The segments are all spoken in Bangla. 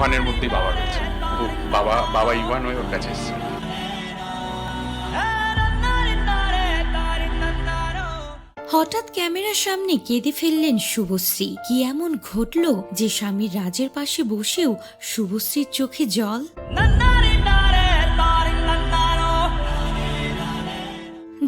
ইউহানের মধ্যেই বাবা রয়েছে। বাবা বাবা ইউহান হয়ে ওর কাছে এসেছে। হঠাৎ ক্যামেরার সামনে কেঁদে ফেললেন শুভশ্রী। কি এমন ঘটল যে স্বামী রাজের পাশে বসেও শুভশ্রীর চোখে জল?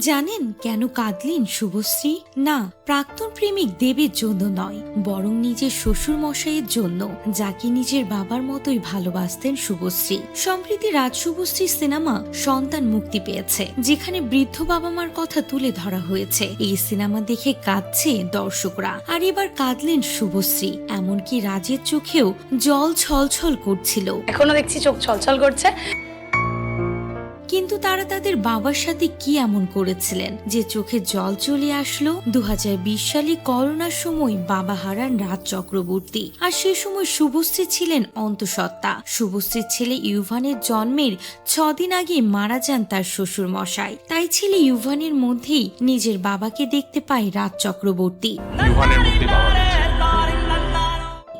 জানেন কেন কাঁদলেন শুভশ্রী? না, প্রাক্তন প্রেমিক দেবের জন্য নয়, বরং নিজের শ্বশুর মশাইয়ের জন্য, যাকে নিজের বাবার মতোই ভালোবাসতেন শুভশ্রী। সম্প্রীতি রাজ শুভশ্রী সিনেমা সন্তান মুক্তি পেয়েছে, যেখানে বৃদ্ধ বাবা মার কথা তুলে ধরা হয়েছে। এই সিনেমা দেখে কাঁদছে দর্শকরা। আর এবার কাঁদলেন শুভশ্রী, এমনকি রাজের চোখেও জল ছলছল করছিল। এখনও দেখছি চোখ ছলছল করছে। কিন্তু তারা তাদের বাবার সাথে কি এমন করেছিলেন? যে চোখে জল চলে আসলো? দু হাজার বিশ সালে করোনার সময় বাবা হারান রাজ চক্রবর্তী। আর সে সময় শুভশ্রী ছিলেন অন্তঃসত্ত্বা। শুভশ্রীর ছেলে ইউভানের জন্মের ছদিন আগে মারা যান তার শ্বশুর মশাই তাই ছেলে ইউভানের মধ্যেই নিজের বাবাকে দেখতে পায় রাজ চক্রবর্তী। মধ্যেই বাবা।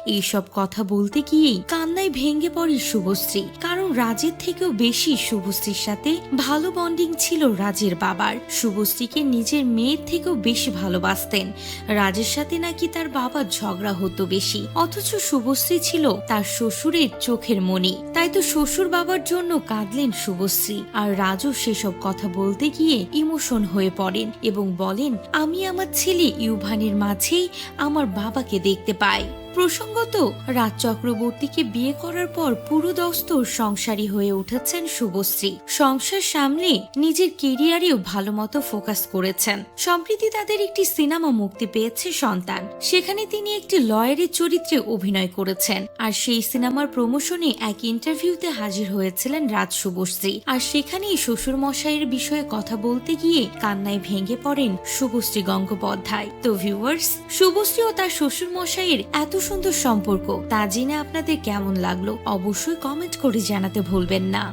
এইসব কথা বলতে গিয়েই কান্নায় ভেঙে পড়ে শুভশ্রী। কারণ রাজের থেকেও বেশি শুভশ্রীর সাথে ভালো বন্ডিং ছিল রাজের বাবার। শুভশ্রীকে নিজের মেয়ের থেকেও বেশি ভালোবাসতেন। রাজের সাথে নাকি তার বাবার ঝগড়া হতো বেশি। অথচ শুভশ্রী ছিল তার শ্বশুরের চোখের মণি। তাই তো শ্বশুর বাবার জন্য কাঁদলেন শুভশ্রী। আর রাজও সেসব কথা বলতে গিয়ে ইমোশন হয়ে পড়েন এবং বলেন, আমি আমার ছেলে ইউভানের মাঝেই আমার বাবাকে দেখতে পাই। প্রসঙ্গত, রাজ চক্রবর্তীকে বিয়ে করার পর পুরো দস্তর সংসারী হয়ে উঠেছেন শুভশ্রী। সংসার সামলে নিজের কেরিয়ারেও ভালো মতো ফোকাস করেছেন। সম্প্রতি তাদের একটি সিনেমা মুক্তি পেয়েছে সন্তান। সেখানে তিনি একটি লয়ারের চরিত্রে অভিনয় করেছেন। আর সেই সিনেমার প্রমোশনে এক ইন্টারভিউতে হাজির হয়েছিলেন রাজ শুভশ্রী। আর সেখানেই শ্বশুর মশাইয়ের বিষয়ে কথা বলতে গিয়ে কান্নায় ভেঙে পড়েন শুভশ্রী গঙ্গোপাধ্যায়। তো ভিউয়ার্স শুভশ্রী ও তার শ্বশুর মশাইয়ের এত সুন্দর সম্পর্ক। তা জেনে আপনাদের কেমন লাগল অবশ্যই কমেন্ট করে জানাতে ভুলবেন না।